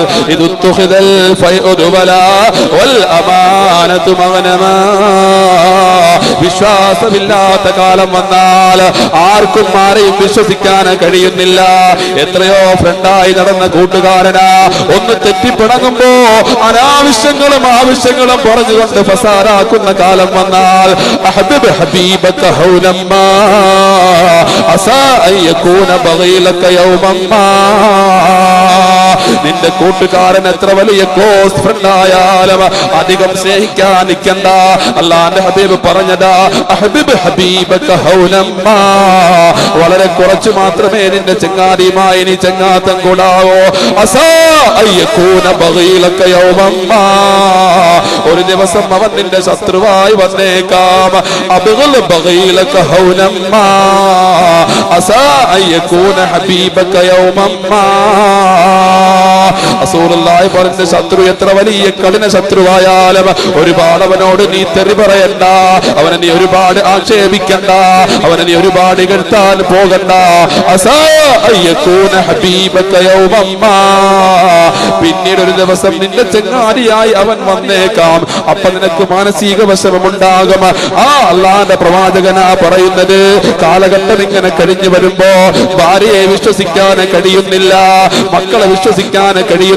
വന്നാൽ ഇത് ഉത്തുഹിദൽ ഫൈഉദു ബലാ വൽ അമാനതു മഗ്നമാ. വിശ്വാസമില്ലാത്ത കാലം വന്നാൽ ആർക്കും ആരെയും വിശ്വസിക്കാൻ കഴിയുന്നില്ല. എത്രയോ ഫ്രണ്ടായി നടന്ന കൂട്ടുകാരനാ ഒന്ന് തെറ്റിപ്പിണങ്ങുമ്പോ അനാവശ്യങ്ങളും ആവശ്യങ്ങളും പറഞ്ഞുകൊണ്ട് ഫസാറാക്കുന്ന കാലം വന്നാൽ അഹബിബ് ഹബീബക ഹൗലമ്മ അസാ യൗമമ്മാ നിന്റെ കൂട്ടുകാരൻ എത്ര വലിയ ക്ലോസ് ഫ്രണ്ട് ആയാലും അധികം സ്നേഹിക്കാൻ നിൽക്കണ്ട അള്ളാന്റെ ഹബീബ് പറഞ്ഞതാ ഹബീബ് ഹബീബക ഹൗലമ്മ വളരെ കുറച്ചു മാത്രമേ നിന്റെ ചങ്ങാതിയുമായി നീ ചങ്ങാത്തം കൂടാവോ. ഒരു ദിവസം അവൻ നിന്റെ ശത്രുവായി വന്നേക്കാം. അസാ അയ്യക്കൂന ഹബീബക പറഞ്ഞ ശത്രു എത്ര വലിയ കഠിന ശത്രുവായാലും ഒരുപാട് അവനോട് നീ തെറി പറയണ്ട. അവനെ നീ ഒരുപാട് ആക്ഷേപിക്കണ്ട. അവനെ നീ ഒരുപാട് കെടുത്താൻ പോകണ്ട. പിന്നീട് ഒരു ദിവസം നിന്റെ ചെങ്ങാടിയായി അവൻ വന്നേക്കാം. അപ്പൊ നിനക്ക് മാനസിക വിഷമമുണ്ടാകും. ആ അള്ളാന്റെ പ്രവാചകനാ പറയുന്നത് കാലഘട്ടം ഇങ്ങനെ കഴിഞ്ഞു വരുമ്പോ ഭാര്യയെ വിശ്വസിക്കാൻ കഴിയുന്നില്ല. മക്കളെ വിശ്വസിക്കാൻ കഴിയുന്ന